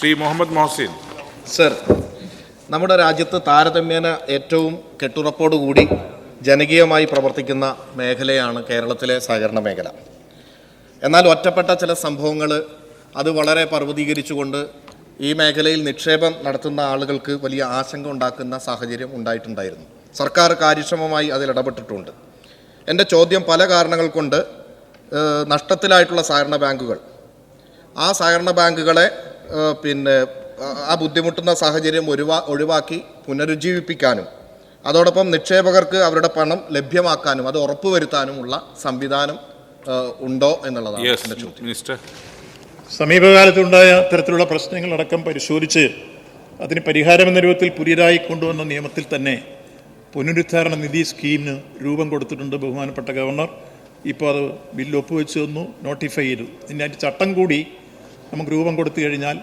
Shri Muhammad Mohsin. Sir നമ്മുടെ രാജ്യത്ത് താരതമ്യേന ഏറ്റവും കെട്ടുറപ്പോടുകൂടി ജനകീയമായി പ്രവർത്തിക്കുന്ന മേഖലയാണ് കേരളത്തിലെ സഹകരണ മേഖല. എന്നാൽ ഒറ്റപ്പെട്ട ചില സംഭവങ്ങൾ അത് വളരെ പർവതീകരിച്ചുകൊണ്ട് ഈ മേഖലയിൽ നിക്ഷേപം നടത്തുന്ന ആളുകൾക്ക് വലിയ ആശങ്ക ഉണ്ടാക്കുന്ന സാഹചര്യം ഉണ്ടായിട്ടുണ്ടായിരുന്നു. സർക്കാർ കാര്യക്ഷമമായി അതിൽ ഇടപെട്ടിട്ടുണ്ട്. എന്റെ ചോദ്യം പല കാരണങ്ങൾ കൊണ്ട് നഷ്ടത്തിലായിട്ടുള്ള സഹകരണ ബാങ്കുകൾ. ആ സഹകരണ ബാങ്കുകളെ പിന്നെ ആ- ബുദ്ധിമുട്ടുന്ന സാഹചര്യം ഒഴിവാ ഒഴിവാക്കി പുനരുജ്ജീവിപ്പിക്കാനും അതോടൊപ്പം നിക്ഷേപകർക്ക് അവരുടെ പണം ലഭ്യമാക്കാനും അത് ഉറപ്പുവരുത്താനുമുള്ള സംവിധാനം ഉണ്ടോ എന്നുള്ളതാണ് മിനിസ്റ്റർ. സമീപകാലത്തുണ്ടായ തരത്തിലുള്ള പ്രശ്നങ്ങളടക്കം പരിശോധിച്ച് അതിന് പരിഹാരമെന്ന രൂപത്തിൽ പുതിയതായി കൊണ്ടുവന്ന നിയമത്തിൽ തന്നെ പുനരുദ്ധാരണ നിധി സ്കീമിന് രൂപം കൊടുത്തിട്ടുണ്ട് ബഹുമാനപ്പെട്ട ഗവർണർ. ഇപ്പോൾ അത് ബില്ല് ഒപ്പുവെച്ച് തന്നു നോട്ടിഫൈ ചെയ്തു. ഇതിന്റെ അതിന്റെ ചട്ടം കൂടി നമുക്ക് രൂപം കൊടുത്തു കഴിഞ്ഞാൽ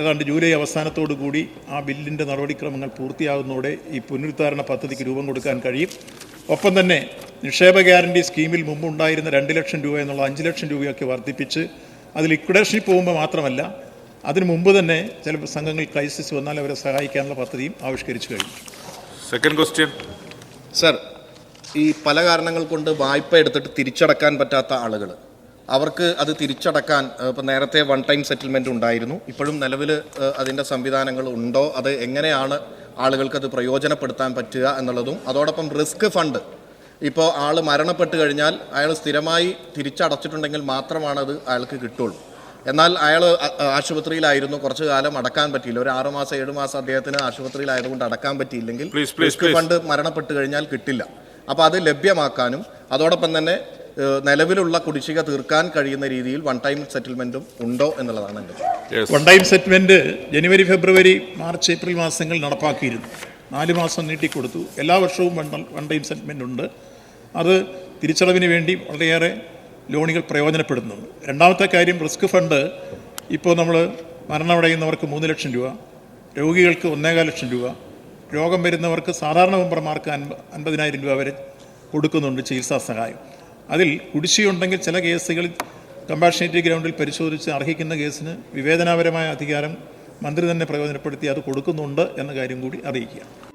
ഏതാണ്ട് ജൂലൈ അവസാനത്തോടു കൂടി ആ ബില്ലിന്റെ നടപടിക്രമങ്ങൾ പൂർത്തിയാകുന്നതോടെ ഈ പുനരുദ്ധാരണ പദ്ധതിക്ക് രൂപം കൊടുക്കാൻ കഴിയും. ഒപ്പം തന്നെ നിക്ഷേപ ഗ്യാരണ്ടി സ്കീമിൽ മുമ്പുണ്ടായിരുന്ന രണ്ട് ലക്ഷം രൂപ എന്നുള്ള അഞ്ച് ലക്ഷം രൂപയൊക്കെ വർദ്ധിപ്പിച്ച് അത് ലിക്വിഡേഷനിൽ പോകുമ്പോൾ മാത്രമല്ല അതിനു മുമ്പ് തന്നെ ചില സംഘങ്ങൾ ക്രൈസിസ് വന്നാൽ അവരെ സഹായിക്കാനുള്ള പദ്ധതിയും ആവിഷ്കരിച്ചു കഴിഞ്ഞു. സെക്കൻഡ് ക്വസ്റ്റ്യൻ സർ ഈ പല കാരണങ്ങൾ കൊണ്ട് വായ്പ എടുത്തിട്ട് തിരിച്ചടക്കാൻ പറ്റാത്ത ആളുകൾ അവർക്ക് അത് തിരിച്ചടക്കാൻ ഇപ്പം നേരത്തെ വൺ ടൈം സെറ്റിൽമെന്റ് ഉണ്ടായിരുന്നു. ഇപ്പോഴും നിലവിൽ അതിന്റെ സംവിധാനങ്ങൾ ഉണ്ടോ? അത് എങ്ങനെയാണ് ആളുകൾക്ക് അത് പ്രയോജനപ്പെടുത്താൻ പറ്റുക എന്നുള്ളതും അതോടൊപ്പം റിസ്ക് ഫണ്ട്. ഇപ്പോൾ ആൾ മരണപ്പെട്ട് കഴിഞ്ഞാൽ അയാൾ സ്ഥിരമായി തിരിച്ചടച്ചിട്ടുണ്ടെങ്കിൽ മാത്രമാണ് അത് അയാൾക്ക് കിട്ടുള്ളൂ. എന്നാൽ അയാൾ ആശുപത്രിയിലായിരുന്നു കുറച്ചു കാലം അടക്കാൻ പറ്റിയില്ല. ഒരു ആറു മാസം ഏഴ് മാസം അദ്ദേഹത്തിന് ആശുപത്രിയിലായതുകൊണ്ട് അടക്കാൻ പറ്റിയില്ലെങ്കിൽ റിസ്ക് ഫണ്ട് മരണപ്പെട്ട് കഴിഞ്ഞാൽ കിട്ടില്ല. അപ്പോൾ അത് ലഭ്യമാക്കാനും അതോടൊപ്പം തന്നെ നിലവിലുള്ള കുടിശ്ശിക തീർക്കാൻ കഴിയുന്ന രീതിയിൽ വൺ ടൈം സെറ്റിൽമെന്റും ഉണ്ടോ എന്നുള്ളതാണ് എന്റെ വൺ ടൈം സെറ്റിൽമെന്റ് ജനുവരി ഫെബ്രുവരി മാർച്ച് ഏപ്രിൽ മാസങ്ങൾ നടപ്പാക്കിയിരുന്നു. നാല് മാസം നീട്ടിക്കൊടുത്തു. എല്ലാ വർഷവും വൺ വൺ ടൈം സെറ്റിൽമെന്റ് ഉണ്ട്. അത് തിരിച്ചടവിന് വേണ്ടി വളരെയേറെ ലോണുകൾ പ്രയോജനപ്പെടുന്നുണ്ട്. രണ്ടാമത്തെ കാര്യം റിസ്ക് ഫണ്ട് ഇപ്പോൾ നമ്മൾ മരണമടയുന്നവർക്ക് മൂന്ന് ലക്ഷം രൂപ രോഗികൾക്ക് ഒന്നേകാൽ ലക്ഷം രൂപ രോഗം വരുന്നവർക്ക് സാധാരണ മെമ്പർമാർക്ക് അൻപ അൻപതിനായിരം രൂപ വരെ കൊടുക്കുന്നുണ്ട് ചികിത്സാ സഹായം. അതിൽ കുടിശ്ശിയുണ്ടെങ്കിൽ ചില കേസുകളിൽ കമ്പാഷനേറ്റീവ് ഗ്രൗണ്ടിൽ പരിശോധിച്ച് അർഹിക്കുന്ന കേസിന് വിവേചനാപരമായ അധികാരം മന്ത്രി തന്നെ പ്രയോജനപ്പെടുത്തി അത് കൊടുക്കുന്നുണ്ട് എന്ന കാര്യം കൂടി അറിയിക്കുക.